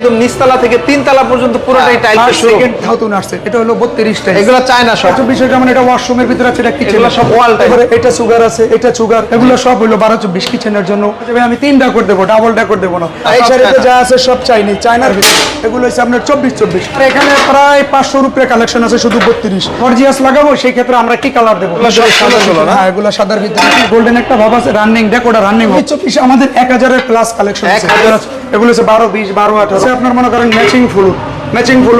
একদম নিচতলা থেকে তিনতলা পর্যন্ত পুরোটাই ফার্স্ট সেকেন্ড নতুন আসছে এটা হলো 32 টাইলস এগুলো চায়না সব। বিষয় যেমন এটা ওয়াশরুমের ভিতরে আছে এটা কিচেন সব wall type। এটা সুগার আছে এটা সুগার এগুলো সব হলো 12 24 কিচেনের জন্য। আমি তিনটা করে দেবো ডাবল করে দেবো না। এই শাড়িতে যা আছে সব চাইনি চায়নার ভিতরে। এগুলো হচ্ছে আপনার 24 24 আর এখানে প্রায় 500 রুপির কালেকশন আছে শুধু 32 গর্জিয়াস লাগাবো সেই ক্ষেত্রে আমরা কি কালার দেবো? হ্যাঁ এগুলো সাদার ভিতরে। গোল্ডেন একটা ভাব আছে রানিং ডেকোটা রানিং হচ্ছে আমাদের 1000 এর প্লাস কালেকশন আছে। 1000 আছে। এগুলো হচ্ছে 12 20 12 18 আপনার মনে করেন ম্যাচিং ফুল ম্যাচিং ফুল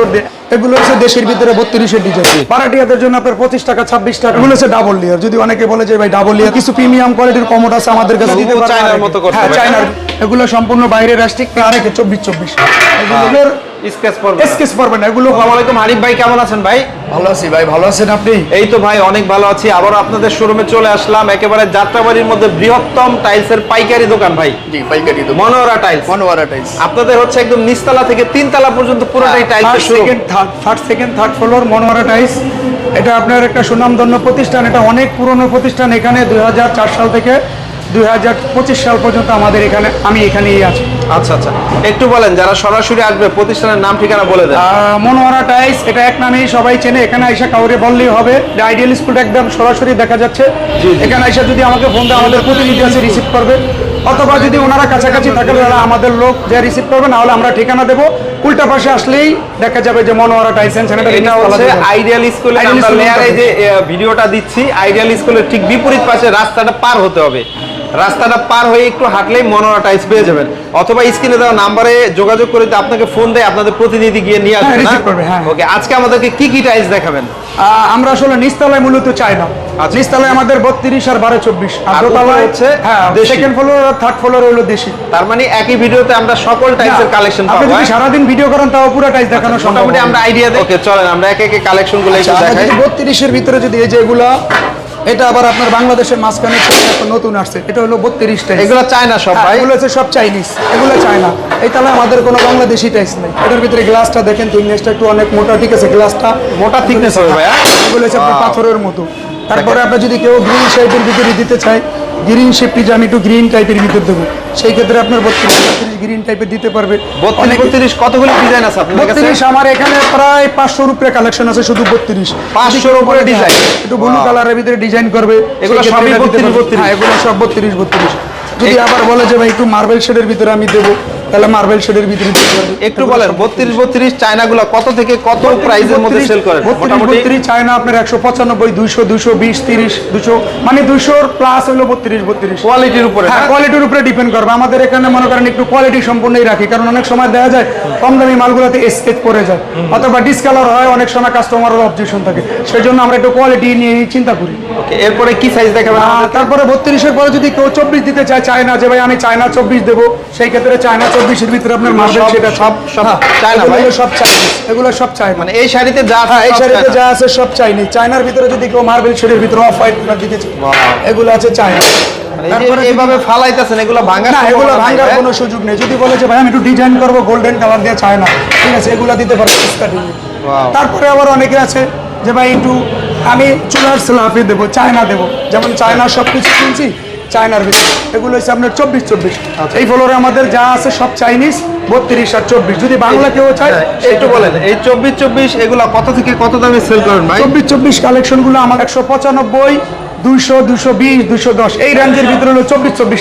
এগুলো হচ্ছে দেশের ভিতরে বত্রিশের ডিজাইন পারাটিয়াদের জন্য আপনার পঁচিশ টাকা ছাব্বিশ টাকা। এগুলো হচ্ছে ডাবল লেয়ার যদি অনেকে বলে যে ভাই ডাবল লেয়ার কিছু প্রিমিয়াম কোয়ালিটির কমোড আছে আমাদের কাছে দিতে পারবে চায়নার। মতো হ্যাঁ চায়নার। এগুলো সম্পূর্ণ বাইরের রাষ্ট্রিক আরেকে চব্বিশ চব্বিশ। এগুলোর স্কেচ পড়বে স্কেচ পারবে না এগুলো আসসালামু আলাইকুম হানিফ ভাই কেমন আছেন ভাই? ভালো আছি ভাই ভালো আছেন আপনি? এই তো ভাই অনেক ভালো আছি। আবার আপনাদের শোরুমে চলে আসলাম একেবারে যাত্রাবাড়ির মধ্যে বৃহত্তম টাইলসের পাইকারি দোকান ভাই। জি পাইকারি তো মনোহরা টাইলস মনোয়ারা টাইলস আপনাদের হচ্ছে একদম নিচতলা থেকে তিনতলা পর্যন্ত পুরোটাই টাইলসের second third first second third floor মনোহরা টাইস এটা আপনার একটা সুনামধন্য প্রতিষ্ঠান এটা অনেক পুরনো প্রতিষ্ঠান এখানে দুই হাজার চার সাল থেকে দুই হাজার পঁচিশ সাল পর্যন্ত আমাদের এখানে আমি এখানেই আছি। আচ্ছা আচ্ছা। একটু বলেন যারা সরাসরি আসবে প্রতিষ্ঠানের নাম ঠিকানা বলে দেন। মনোহরা টাইস এটা এক নামেই সবাই চেনে। এখানে আইসা কাউরে বললেই হবে। আইডিয়াল স্কুলটা একদম সরাসরি দেখা যাচ্ছে। এখানে আইসা যদি আমাকে ফোন দেয় আমাদের প্রতিনিধি আছে রিসিভ করবে। অথবা যদি ওনারা কাছাকাছি থাকে তাহলে আমাদের লোক যে রিসিভ করবে না হলে আমরা ঠিকানা দেবো। উল্টা পাশে আসলেই দেখা যাবে যে মনোহরা টাইস এন্ড এটা হচ্ছে আইডিয়াল স্কুলে Ideal আমরা লেয়ারে যে ভিডিওটা দিচ্ছি আইডিয়াল স্কুলের ঠিক বিপরীত পাশে রাস্তাটা পার হতে হবে। রাস্তাটা পার হয়ে একটু হাঁটলেই মনোরা টাইলস পেয়ে যাবেন। অথবা স্ক্রিনে দেওয়া নাম্বারে যোগাযোগ করে আপনাকে ফোন দেয় আপনাদের প্রতিনিধি গিয়ে নিয়ে আসবে হ্যাঁ, না? receive করবে, হ্যাঁ। ওকে আজকে আমাদেরকে কি কি টাইলস দেখাবেন? আমরা আসলে নিচতলায় মূলত চাই না। আচ্ছা। নিচতলায় আমাদের বত্রিশ আর বারো চব্বিশ। আর দোতলায় হচ্ছে হ্যাঁ সেকেন্ড ফ্লোর আর থার্ড ফ্লোর হলো দেশি। তার মানে একই ভিডিওতে আমরা সকল টাইলসের কালেকশন আপনি যদি হ্যাঁ? সারাদিন ভিডিও করেন তাও পুরো টাইস দেখানো সম্ভব মোটামুটি আমরা আইডিয়া দিই। ওকে চলেন আমরা একে একে কালেকশনগুলো একটু দেখাই। বত্রিশের ভিতরে যদি এই যে এগুলা এটা আবার আপনার বাংলাদেশের মাঝখানে নতুন আসছে। এটা হলো বত্রিশ টাইস। এগুলো চায়না সব ভাই। এগুলো হচ্ছে সব চাইনিজ। এগুলো চায়না। এই তাহলে আমাদের কোনো বাংলাদেশি টাইস নেই। এটার ভিতরে গ্লাসটা দেখেন থিকনেসটা একটু অনেক মোটা ঠিক আছে গ্লাসটা। মোটা থিকনেস হবে ভাইয়া? এগুলো হচ্ছে আপনার পাথরের মতো। তারপরে আপনার যদি কেউ গ্রিন সাইডের ভিতরে দিতে চায় গ্রিন শেপটি যে আমি একটু গ্রিন টাইপের ভিতর দেবো। সেই ক্ষেত্রে আপনার বত্রিশ বত্রিশ গ্রিন টাইপের দিতে পারবে। বত্রিশ কতগুলি ডিজাইন আছে বত্রিশ আমার এখানে প্রায় পাঁচশো রুপির কালেকশন আছে শুধু বত্রিশ। 500 র উপরে ডিজাইন একটু ব্লু. কালারের ভিতরে ডিজাইন করবে এগুলো সব সবই বত্রিশ দিতে 32, পারবে। হ্যাঁ এগুলো সব বত্রিশ বত্রিশ। যদি আবার বলে যে ভাই একটু মার্বেল শেডের ভিতরে আমি দেবো তাহলে মার্বেল শেডের ভিতরে একটু বলেন চায়নাগুলো কত থেকে কত মধ্যে সেল করেন মোটামুটি চায়না আপনার একশো পঁচানব্বই দুইশো দুইশো বিশ তিরিশ দুশো মানে দুইশোর প্লাস হলো বত্রিশ বত্রিশ। কোয়ালিটির উপরে হ্যাঁ কোয়ালিটির উপরে ডিপেন্ড করবে। আমাদের এখানে মনে করেন একটু কোয়ালিটি সম্পূর্ণই রাখি কারণ অনেক সময় দেখা যায় কম দামি মালগুলোতে স্কেচ পড়ে যায় অথবা ডিসকালার হয় অনেক সময় কাস্টমারের অবজেকশন থাকে। সেই জন্য আমরা একটু কোয়ালিটি নিয়ে চিন্তা করি। এরপরে কি সাইজ দেখাবেন? তারপরে বত্রিশের পরে যদি কেউ চব্বিশ দিতে চায় চায় না যে ভাই আমি চায়না চব্বিশ দেবো সেই ক্ষেত্রে চায়না চব্বিশের ভিতরে আপনার মার্বেল সব- সেটা সব- সব হ্যাঁ, চায়না ভাই? সব চাইনিজ এগুলো সব চায়না। মানে এই শাড়িতে যা হ্যাঁ এই শাড়িতে যা আছে সব চায়নার ভিতরে যদি কেউ মার্বেল শেডের ভিতরে অফ হোয়াইট দিতে এগুলো আছে চায়না। মানে এই যে তারপরে এইভাবে ফালাইতেছেন এগুলো ভাঙার না এগুলো ভাঙার কোনো সুযোগ নেই। যদি বলে যে ভাই আমি একটু ডিজাইন করব গোল্ডেন কালার দিয়ে চায় না ঠিক আছে এগুলো দিতে পারব তারপরে আবার অনেকে আছে যে ভাই একটু আমি চুলার স্লাফে দেবো চায়না দেবো। যেমন চায়নার সব কিছু কিনছি চায়নার ভিতরে। এগুলো হচ্ছে আপনার চব্বিশ চব্বিশ। আচ্ছা। এই ফ্লোরে আমাদের যা আছে সব চাইনিজ বত্রিশ আর চব্বিশ। যদি বাংলা কেউ চায় হ্যাঁ, একটু বলেন এই চব্বিশ চব্বিশ এগুলো কত থেকে কত দামে সেল করেন ভাই? চব্বিশ চব্বিশ কালেকশনগুলো আমার একশো পঁচানব্বই দুইশো দুশো বিশ দুশো দশ। এই রেঞ্জের ভিতরে হলো চব্বিশ চব্বিশ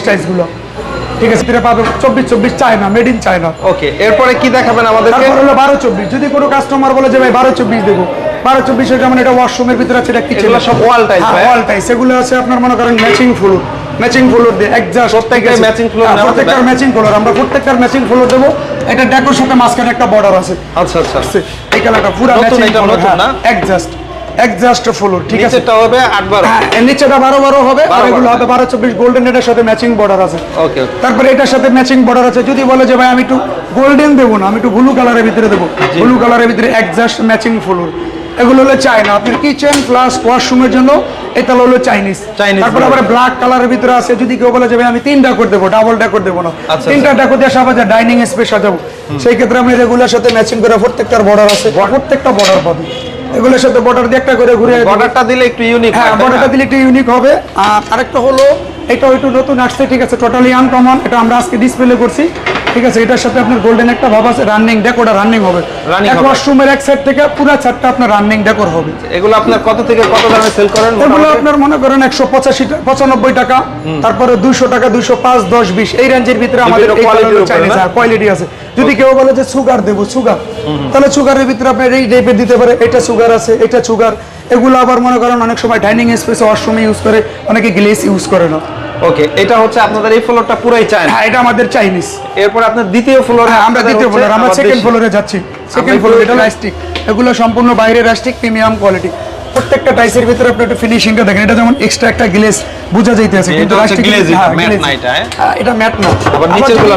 ঠিক আছে এটা পাবে চব্বিশ চব্বিশ China made in China okay এরপরে কি দেখাবেন তারপর হলো বারো চব্বিশ। যদি কোনো কাস্টমার বলে যে ভাই বারো চব্বিশ দেবো। বারো চব্বিশ যেমন এটা ওয়াশরুমের ভিতরে আছে এটা কিচেন সব tiles, ভাই? ওয়াল টাইস এগুলো আছে আপনার মনে করেন ম্যাচিং ফ্লোর ম্যাচিং ফ্লোর দিয়ে একজাস্ট প্রত্যেকটাই floor নেওয়া প্রত্যেকটার ম্যাচিং ফ্লোর আমরা প্রত্যেকটার ম্যাচিং ফ্লোর দেবো এটা ডেকোর সাথে মাঝখানে একটা বর্ডার আছে। আচ্ছা আচ্ছা। এই কালারটা পুরো ম্যাচিং এটা ফ্লোর না? একজাস্ট একজাস্ট ফ্লোর ঠিক আছে? নিচেরটা হবে আট বারো। হ্যাঁ এর নিচেটা বারো বারো হবে আর এগুলো হবে বারো চব্বিশ গোল্ডেন এটার সাথে ম্যাচিং বর্ডার আছে। ওকে তারপরে এটার সাথে ম্যাচিং বর্ডার আছে যদি বলে যে ভাই আমি একটু গোল্ডেন দেবো না আমি একটু ব্লু কালারের ভিতরে দেবো। ব্লু কালারের ভিতরে একজাস্ট ম্যাচিং ফ্লোর এগুলো হলো চায়না আপনার কিচেন প্লাস ওয়াশরুমের জন্য এটা হলো চাইনিজ তারপরে। আবার ব্ল্যাক কালারের ভিতরে আছে যদি কেউ বলে যে ভাই আমি তিনটা করে দেবো ডাবল ডেকোর দেবো না। আচ্ছা, তিনটা ডেকোর দিয়ে সাবাজা ডাইনিং স্পেস সাজাবো সেই ক্ষেত্রে আমি এগুলোর সাথে ম্যাচিং করে প্রত্যেকটার বর্ডার আছে। প্রত্যেকটা বর্ডার পাবে। এগুলোর সাথে বর্ডার দিয়ে একটা করে ঘুরে বর্ডারটা দিলে একটু ইউনিক হ্যাঁ বর্ডারটা দিলে একটু ইউনিক হবে। আর আরেকটা হলো এটা একটু নতুন আসছে ঠিক আছে টোটালি আনকমন এটা আমরা আজকে ডিসপ্লে করছি। ঠিক আছে এটার সাথে আপনার গোল্ডেন একটা ভাব আছে রানিং ডেকোটা রানিং হবে। এক ওয়াশরুমের এক সাইড থেকে পুরো ছাদটা আপনার রানিং ডেকোর হবে। এগুলো আপনার কত থেকে কত দামে সেল করেন এগুলো আপনার মনে করেন একশো পঁচাশি পঁচানব্বই টাকা তারপরে দুইশো টাকা দুইশো পাঁচ দশ বিশ এই রেঞ্জের ভিতরে আমাদের কোয়ালিটি আছে। যদি কেউ বলে যে সুগার দেবো সুগার তাহলে সুগারের ভিতরে আপনার এই টাইপের দিতে পারে। এটা সুগার আছে এটা সুগার এগুলো আবার মনে করেন অনেক সময় ডাইনিং স্পেসে ওয়াশরুমে ইউজ করে অনেকে গ্লেস ইউজ করে না। ওকে এটা হচ্ছে আপনাদের এই ফ্লোরটা পুরাই হ্যাঁ এটা আমাদের চাইনিজ এরপর আপনার দ্বিতীয় ফ্লোরে হ্যাঁ আমরা দ্বিতীয় ফ্লোর আমরা সেকেন্ড ফ্লোরে যাচ্ছি। সেকেন্ড ফ্লোর এটা এগুলো সম্পূর্ণ বাইরের প্রিমিয়াম কোয়ালিটি প্রত্যেকটা টাইসের ভিতরে আপনি একটু ফিনিশিংটা দেখেন। এটা যেমন এক্সট্রা একটা গ্লেজ বোঝা যাইতেছে কিন্তু glaze এটা, matte না এটা, হ্যাঁ? এটা ম্যাট না। আবার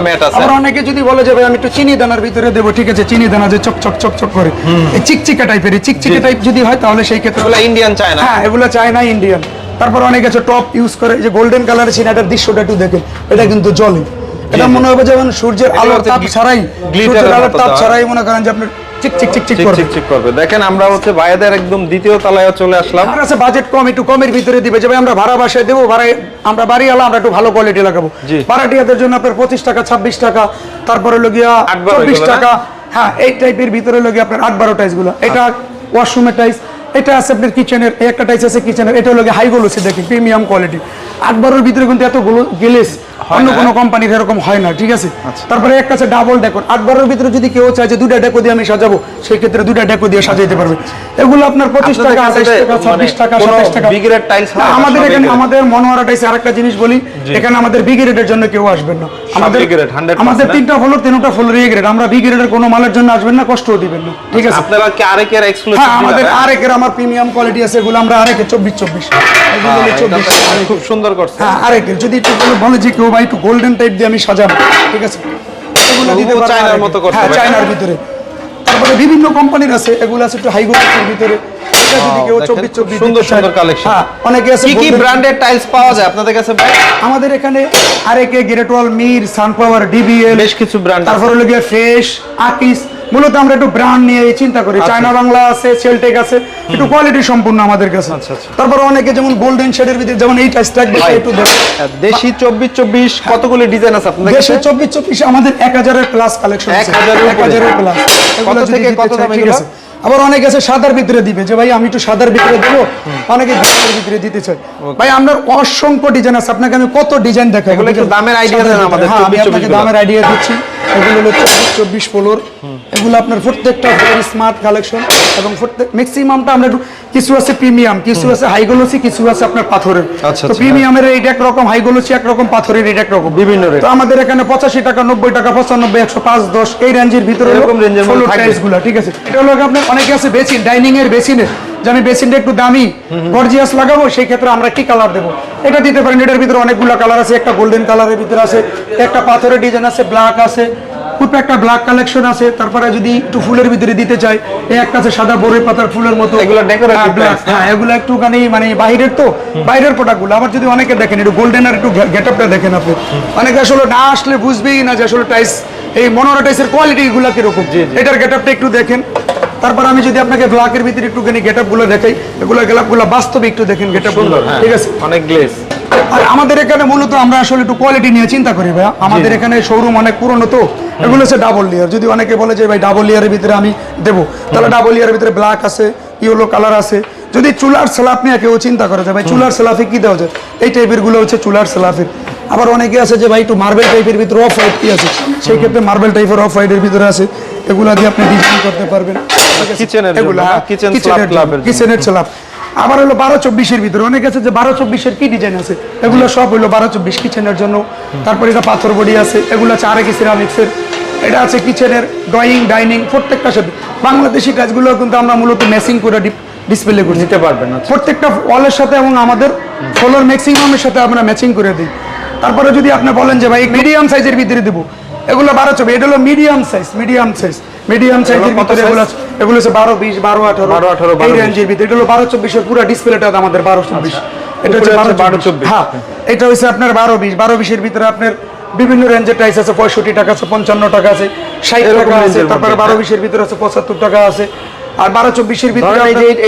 matte আছে। আবার অনেকে যদি বলে যে ভাই আমি একটু চিনি দানার ভিতরে দেবো ঠিক আছে চিনি দানা যে চক চক চক চক করে। এই চিকচিকা টাইপের এই চিকচিকা টাইপ যদি হয় তাহলে সেই ক্ষেত্রে এগুলো ইন্ডিয়ান চায়না হ্যাঁ এগুলো চায়না ইন্ডিয়ান তারপর অনেক আছে টপ ইউজ করে যে গোল্ডেন কালারের সিনাটার দৃশ্যটা একটু দেখেন এটা কিন্তু জলে এটা মনে হবে যেমন সূর্যের আলোর তাপ ছাড়াই সূর্যের আলোর তাপ ছাড়াই মনে করেন যে দেখেন আমরা হচ্ছে ভাইয়াদের একদম দ্বিতীয় তলায় চলে আসলাম। আমার কাছে বাজেট কম একটু কমের ভিতরে দিবে। যে আমরা ভাড়া বাসায় দেবো ভাড়ায় আমরা বাড়ি আলা আমরা একটু ভালো কোয়ালিটি লাগাবো। ভাড়াটিয়াদের জন্য আপনার পঁচিশ টাকা ছাব্বিশ টাকা তারপরে লগিয়া চব্বিশ টাকা। হ্যাঁ এই টাইপের ভিতরে লগিয়া আপনার আট বারো টাইসগুলো। এটা ওয়াশরুমের টাইস এটা আছে আপনার কিচেনের একটা টাইস আছে কিচেনের এটা হলো হাই গোলসে দেখি প্রিমিয়াম কোয়ালিটি আট বারোর ভিতরে কিন্তু এতগুলো গেলেস অন্য কোনো কোম্পানির এরকম হয় না ঠিক আছে? আচ্ছা। তারপরে একটা আছে ডাবল ডেকোর আট বারোর ভিতরে যদি কেউ চায় যে দুটা ডেকো দিয়ে আমি সাজাবো সেই ক্ষেত্রে দুটা ডেকো দিয়ে সাজাইতে পারবে। এগুলো আপনার পঁচিশ টাকা কাছে আঠাইশ টাকা মানে ছাব্বিশ টাকা কোনো সাতাইশ টাকা। না, আমাদের এখানে। আমাদের মনোহরা টাইস আরেকটা জিনিস বলি এখানে আমাদের বি গ্রেডের জন্য কেউ আসবেন না। আমাদের big grade, 100% আমাদের তিনটা ফ্লোর তিনটা ফ্লোর এ গ্রেড আমরা বি গ্রেডের কোনো মালের জন্য আসবেন না কষ্টও দিবেন না ঠিক আছে? আপনারা কি আরেকের এক্সক্লুসিভ হ্যাঁ আমাদের আরেকের আমার প্রিমিয়াম কোয়ালিটি আছে এগুলো আমরা চব্বিশ এগুলো চব্বিশ। খুব সুন্দর করছে। হ্যাঁ আরেকের যদি একটু কোনো বলে যে কেউ ভাই একটু গোল্ডেন টাইপ দিয়ে আমি সাজাবো ঠিক আছে? এগুলো দিতে পারব চায়নার মতো করতে হ্যাঁ চায়নার ভিতরে। তারপরে বিভিন্ন কোম্পানির আছে এগুলো আছে একটু হাই গোল্ডের ভিতরে। সুন্দর সুন্দর কালেকশন হ্যাঁ অনেকে আছে কি কি ব্র্যান্ডের টাইলস পাওয়া যায় আপনাদের কাছে ভাই? আমাদের এখানে আরেকে গ্রেটওয়াল মির সানপাওয়ার ডিবিএল বেশ কিছু ব্র্যান্ড তারপর হলো ফ্রেশ আকিস মূলত আমরা একটু ব্র্যান্ড নিয়ে চিন্তা করি। চায়না বাংলা আছে সেলটেক আছে একটু কোয়ালিটি সম্পূর্ণ আমাদের কাছে। আচ্ছা, আচ্ছা। তারপর অনেকে যেমন গোল্ডেন শেডের ভিতরে যেমন এই টাইসটা একটু দেখো। দেশি চব্বিশ চব্বিশ কতগুলি ডিজাইন আছে আপনাদের দেশে কাছে? চব্বিশ চব্বিশ আমাদের এক হাজারের প্লাস কালেকশন হাজারের উপরে? হাজারের প্লাস কত থেকে কত দাম ঠিক এগুলো? আছে। আবার অনেকে আছে সাদার ভিতরে দিবে যে ভাই আমি একটু সাদার ভিতরে দেবো। অনেকে গোল্ডের ভিতরে দিতে চাই ভাই আপনার অসংখ্য ডিজাইন আছে। আপনাকে আমি কত ডিজাইন দেখাবো এগুলো একটু দামের আইডিয়া দেন আমাদের, হ্যাঁ আমি 24 আপনাকে দামের আইডিয়া দিচ্ছি। এগুলো হলো চব্বিশ চব্বিশ ফ্লোর এগুলো আপনার প্রত্যেকটা স্মার্ট কালেকশন এবং প্রত্যেক ম্যাক্সিমামটা আমরা কিছু আছে প্রিমিয়াম কিছু আছে হাইগোলসি কিছু আছে আপনার পাথরের। আচ্ছা, তো আচ্ছা। প্রিমিয়ামের এইটা একরকম হাইগোলসি একরকম পাথরের এটা একরকম বিভিন্ন rate। তো আমাদের এখানে পঁচাশি টাকা নব্বই টাকা পঁচানব্বই একশো পাঁচ দশ এই রেঞ্জের ভিতরে এরকমগুলো ঠিক আছে? এটা হলো আপনার অনেকে আছে বেসিন ডাইনিং এর বেসিনে যে আমি বেসিনটা একটু দামি গর্জিয়াস লাগাবো সেই ক্ষেত্রে আমরা কি কালার দেবো? এটা দিতে পারেন এটার ভিতরে অনেকগুলো কালার আছে একটা গোল্ডেন কালারের ভিতরে আছে একটা পাথরের ডিজাইন আছে ব্ল্যাক আছে খুব একটা ব্ল্যাক কালেকশন আছে। তারপরে যদি একটু ফুলের ভিতরে দিতে চাই এই একটা আছে সাদা বড়ই পাতার ফুলের মতো। এগুলো হ্যাঁ, হ্যাঁ এগুলো একটুখানি মানে বাইরের তো বাইরের প্রোডাক্টগুলো আবার যদি অনেকে দেখেন একটু গোল্ডেন আর একটু গেট আপটা দেখেন আপনি। অনেকে আসলে না আসলে বুঝবেই না যে আসলে টাইস এই মনোরা টাইসের কোয়ালিটি গুলো কীরকম। এটার গেট আপটা একটু দেখেন। তারপর আমি যদি আপনাকে ব্ল্যাকের ভিতরে একটুখানি গেট আপগুলো দেখাই এগুলো গেটগুলো বাস্তবে একটু দেখেন গেট আপ সুন্দর হ্যাঁ ঠিক আছে? অনেক গ্লেজ আর আমাদের এখানে মূলত আমরা আসলে একটু কোয়ালিটি নিয়ে চিন্তা করি ভাইয়া। আমাদের এখানে শোরুম অনেক পুরনো তো এগুলো হচ্ছে ডাবল লেয়ার যদি অনেকে বলে যে ভাই ডাবল লেয়ারের ভিতরে আমি দেবো? তাহলে ডাবল লেয়ারের ভিতরে ব্ল্যাক আছে ইয়েলো কালার আছে। যদি চুলার স্ল্যাব নিয়ে কেউ চিন্তা করে যে ভাই চুলার স্ল্যাফে কি দেওয়া যায়? এই টাইপেরগুলো হচ্ছে চুলার স্ল্যাফের আবার অনেকে আছে যে ভাই একটু মার্বেল টাইপের ভিতরে অফ হোয়াইট কি আছে? সেই ক্ষেত্রে মার্বেল টাইপের অফ হোয়াইটের ভিতরে আছে। এগুলা দিয়ে আপনি ডিজাইন করতে পারবেন। কিচেনের এগুলা কিচেন কিচেনের স্ল্যাব আবার হলো বারো চব্বিশের ভিতরে অনেক আছে যে বারো চব্বিশের কি ডিজাইন আছে? এগুলো সব হলো বারো চব্বিশ কিচেনের জন্য। তারপর এটা পাথর বডি আছে এগুলো আছে আরেক সিরামিক্সের এটা আছে কিচেনের ড্রয়িং ডাইনিং প্রত্যেকটা সাথে। বাংলাদেশি কাজগুলো কিন্তু আমরা মূলত করে ডিসপ্লে করি নিতে পারবেন আচ্ছা। প্রত্যেকটা ওয়ালের সাথে এবং আমাদের ফলোর ম্যাক্সিমামের সাথে আমরা ম্যাচিং করে দিই। তারপরে যদি আপনি বলেন যে ভাই মিডিয়াম সাইজের ভিতরে দেবো। এগুলো বারো চব্বিশ এটা হলো medium size medium size medium সাইজের ভিতরে এগুলো এগুলো হচ্ছে বারো বিশ বারো আঠারো। 12, 18, এই রেঞ্জের ভিতরে। এটা হলো বারো চব্বিশের পুরো ডিসপ্লেটা আমাদের বারো চব্বিশ। এটা হচ্ছে বারো চব্বিশ। হ্যাঁ। এটা হচ্ছে আপনার বারো বিশ। বারো বিশের ভিতরে আপনার বিভিন্ন রেঞ্জের প্রাইস আছে। পঁয়ষট্টি টাকা আছে পঞ্চান্ন টাকা আছে ষাট টাকা আছে। তারপরে বারো। বিশের ভিতরে আছে পঁচাত্তর টাকা আছে। আর বারো চব্বিশের ভিতরে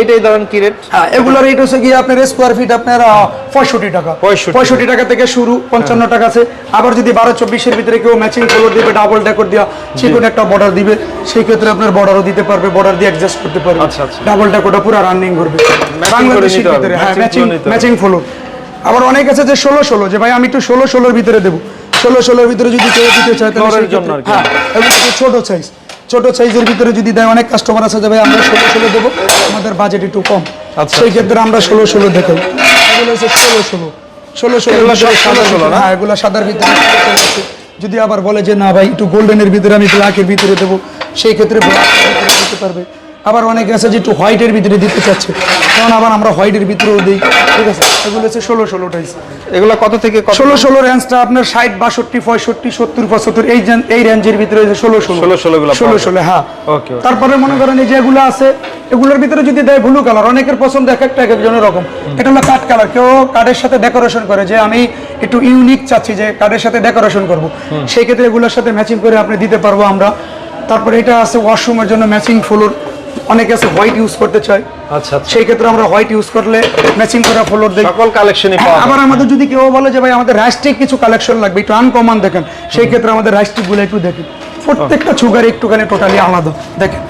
এইটাই ধরেন কি রেট হ্যাঁ এগুলোর রেট হচ্ছে গিয়ে আপনার স্কোয়ার ফিট আপনার পঁয়ষট্টি টাকা। পঁয়ষট্টি। টাকা থেকে শুরু পঞ্চান্ন টাকা আছে। আবার যদি বারো চব্বিশের ভিতরে কেউ ম্যাচিং দিবে ডাবল ডেকর দিয়া চিকন একটা বর্ডার দিবে সেই ক্ষেত্রে আপনার বর্ডারও দিতে পারবে বর্ডার দিয়ে অ্যাডজাস্ট করতে পারবে। ডাবল ডেকরটা পুরো রানিং করবে। বাংলাদেশের ভিতরে হ্যাঁ ম্যাচিং। ম্যাচিং ফ্লোর আবার অনেক আছে যে ষোলো ষোলো যে ভাই আমি একটু ষোলো ষোলোর ভিতরে দেবো। ষোলো ষোলোর ভিতরে যদি কেউ দিতে চায় তাহলে। হ্যাঁ ছোট সাইজ ছোট সাইজের ভিতরে যদি দেয় অনেক কাস্টমার আছে যাবে আমরা ষোলো ষোলো দেবো। আমাদের বাজেট একটু কম। আচ্ছা, সেই ক্ষেত্রে আমরা ষোলো ষোলো দেখাই এগুলো হচ্ছে ষোলো ষোলো। ষোলো ষোলো ষোলো না? হ্যাঁ এগুলো সাদার ভিতরে। যদি আবার বলে যে না ভাই একটু গোল্ডেনের ভিতরে আমি ব্ল্যাকের ভিতরে দেবো সেই ক্ষেত্রে দিতে পারবে। আবার অনেকে আছে যে একটু হোয়াইটের ভিতরে দিতে চাচ্ছে। তখন আবার আমরা হোয়াইটের ভিতরেও দিই। ঠিক আছে? এগুলো হচ্ছে ষোলো ষোলো টাইস এগুলো কত থেকে ষোলো ষোলো রেঞ্জটা আপনার ষাট বাষট্টি পঁয়ষট্টি সত্তর পঁচাত্তর এই এই রেঞ্জের ভিতরে ষোলো ষোলো। 16 ষোলো ষোলো ষোলো হ্যাঁ। Okay. তারপরে মনে করেন এই যেগুলো আছে এগুলোর ভিতরে যদি দেয় ব্লু কালার অনেকের পছন্দ এক একটা এক একজনের রকম। এটা হলো কাঠ কালার কেউ কাঠের সাথে ডেকোরেশন করে যে আমি একটু ইউনিক চাচ্ছি যে কাঠের সাথে ডেকোরেশন করব। সেই ক্ষেত্রে এগুলোর সাথে ম্যাচিং করে আপনি দিতে পারব আমরা। তারপরে এটা আছে ওয়াশরুমের জন্য ম্যাচিং ফ্লোর অনেকে আছে হোয়াইট ইউজ করতে চায় আচ্ছা আচ্ছা। সেই ক্ষেত্রে আমরা হোয়াইট ইউজ করলে ম্যাচিং করা ফ্লোর দিই সকল কালেকশনই পাওয়া আবার আমাদের যদি কেউ বলে যে ভাই আমাদের রাইস্টিক কিছু কালেকশন লাগবে একটু আনকমন দেখেন। সেই ক্ষেত্রে আমাদের একটু দেখেন। প্রত্যেকটা সুগার একটুখানি টোটালি আলাদা দেখেন।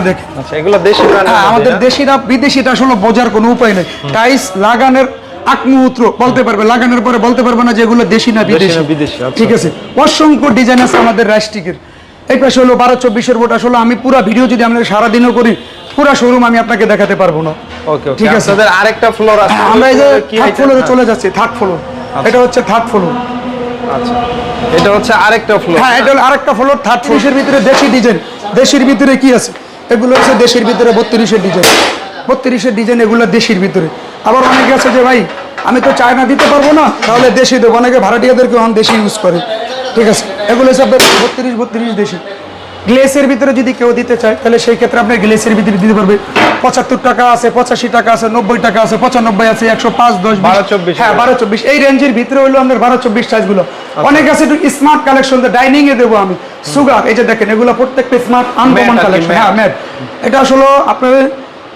দেখেন। আচ্ছা এগুলো দেশি হ্যাঁ আমাদের বিদেশিটা আসলে বোঝার কোনো উপায় নেই। টাইস লাগানোর বলতে পারবে লাগানোর পরে বলতে পারবে না যে এগুলো দেশি না বিদেশি। আচ্ছা। ঠিক আছে? অসংখ্য ডিজাইন আছে আমাদের রাইস্টিকের এই পাশে হলো বারো চব্বিশের বোট আসলে। আমি পুরো ভিডিও যদি আমরা সারাদিনও করি পুরো শোরুম আমি আপনাকে দেখাতে পারব না। ওকে ঠিক আছে। আরেকটা ফ্লোর আছে আমরা এই যে থার্ড ফ্লোরে চলে যাচ্ছি থার্ড ফ্লোর এটা হচ্ছে থার্ড ফ্লোর আচ্ছা। এটা হচ্ছে আরেকটা ফ্লোর হ্যাঁ এটা হলো আরেকটা ফ্লোর থার্ড ফ্লোরের ভিতরে দেশি ডিজাইন দেশির ভিতরে কি আছে? এগুলো হচ্ছে দেশির ভিতরে বত্রিশের ডিজাইন বত্রিশের ডিজাইন এগুলো দেশির ভিতরে। আবার অনেকে আছে যে ভাই আমি তো চায়না দিতে পারব না তাহলে দেশি দেবো। অনেকে ভাড়াটিয়াদেরকে অন দেশি ইউজ করে। ঠিক আছে? এগুলো আপনার বত্রিশ বত্রিশ দেশি। গ্লেসের ভিতরে যদি কেউ দিতে চায় তাহলে সেই ক্ষেত্রে আপনি গ্লেসের ভিতরে দিতে পারবে। পঁচাত্তর টাকা আছে পঁচাশি টাকা আছে নব্বই টাকা আছে পঁচানব্বই আছে একশো পাঁচ দশ বারো চব্বিশ। হ্যাঁ বারো চব্বিশ। এই রেঞ্জের ভিতরে হলো আমাদের বারো চব্বিশ সাইজগুলো অনেক আছে একটু স্মার্ট কালেকশন ডাইনিং এ দেবো আমি। সুগার এই যে দেখেন এগুলো প্রত্যেকটা স্মার্ট আনকমন কালেকশন হ্যাঁ ম্যাট এটা আসলে আপনার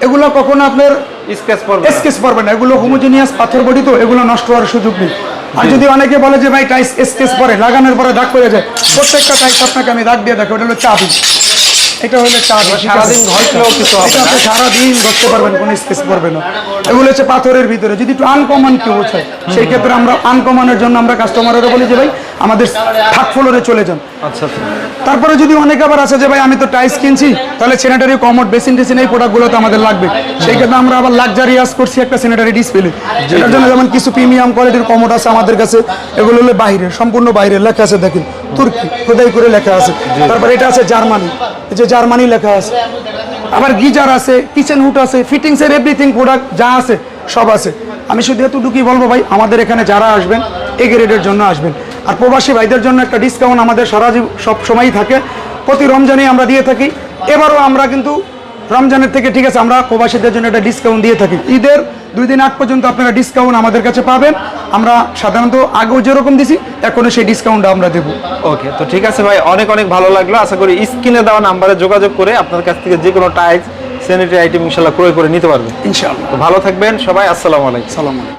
এগুলো কখনো আপনার স্কেচ পড়বে স্কেচ পারবে না এগুলো হোমোজেনিয়াস পাথর বডি তো এগুলো নষ্ট হওয়ার সুযোগ নেই। আর যদি অনেকে বলে যে ভাই টাইস স্কেচ পরে লাগানোর পরে দাগ পড়ে যায় প্রত্যেকটা টাইস আপনাকে আমি দাগ দিয়ে দেখো ওটা হলো চাবি। এটা হলো চাবি সারাদিন ঘষলেও কিছু হবে না। সারাদিন ঘষতে পারবেন কোনো স্কেচ পড়বে না। এগুলো হচ্ছে পাথরের ভিতরে যদি একটু আনকমন কেউ সেই ক্ষেত্রে আমরা আনকমনের জন্য আমরা কাস্টমারেরও বলি যে ভাই আমাদের থার্ড ফ্লোরে চলে যান। আচ্ছা আচ্ছা। তারপরে যদি অনেক আবার আছে যে ভাই আমি তো টাইস কিনছি তাহলে স্যানিটারি কমোড বেসিন টেসিন এই প্রোডাক্টগুলো তো আমাদের লাগবে। সেই ক্ষেত্রে আমরা আবার লাক্সারিয়াস করছি একটা স্যানিটারি ডিসপ্লে এটার জন্য যেমন কিছু প্রিমিয়াম কোয়ালিটির কমোড আছে আমাদের কাছে এগুলো হলো বাইরে সম্পূর্ণ বাইরে লেখা আছে দেখেন তুর্কি খোদাই করে লেখা আছে। তারপর এটা আছে জার্মানি এই যে জার্মানি লেখা আছে। আবার গিজার আছে কিচেন হুড আছে ফিটিংস এর এভরিথিং প্রোডাক্ট যা আছে সব আছে। আমি শুধু এতটুকুই বলব ভাই আমাদের এখানে যারা আসবেন এ গ্রেডের জন্য আসবেন। আর প্রবাসী ভাইদের জন্য একটা ডিসকাউন্ট আমাদের সারা সব সময়ই থাকে। প্রতি রমজানে আমরা দিয়ে থাকি। এবারও আমরা কিন্তু রমজানের থেকে ঠিক আছে আমরা প্রবাসীদের জন্য একটা ডিসকাউন্ট দিয়ে থাকি। ঈদের দুই দিন আগ পর্যন্ত আপনারা ডিসকাউন্ট আমাদের কাছে পাবেন। আমরা সাধারণত আগেও যেরকম দিছি এখনও সেই ডিসকাউন্টটা আমরা দেবো। ওকে তো ঠিক আছে ভাই অনেক অনেক ভালো লাগল। আশা করি স্ক্রিনে দেওয়া নাম্বারে যোগাযোগ করে আপনার কাছ থেকে যে কোনো টাইলস স্যানিটারি আইটেম ইনশাল্লাহ ক্রয় করে নিতে পারবেন। ইনশাআল্লাহ। তো ভালো থাকবেন সবাই আসসালামু আলাইকুম। সালাম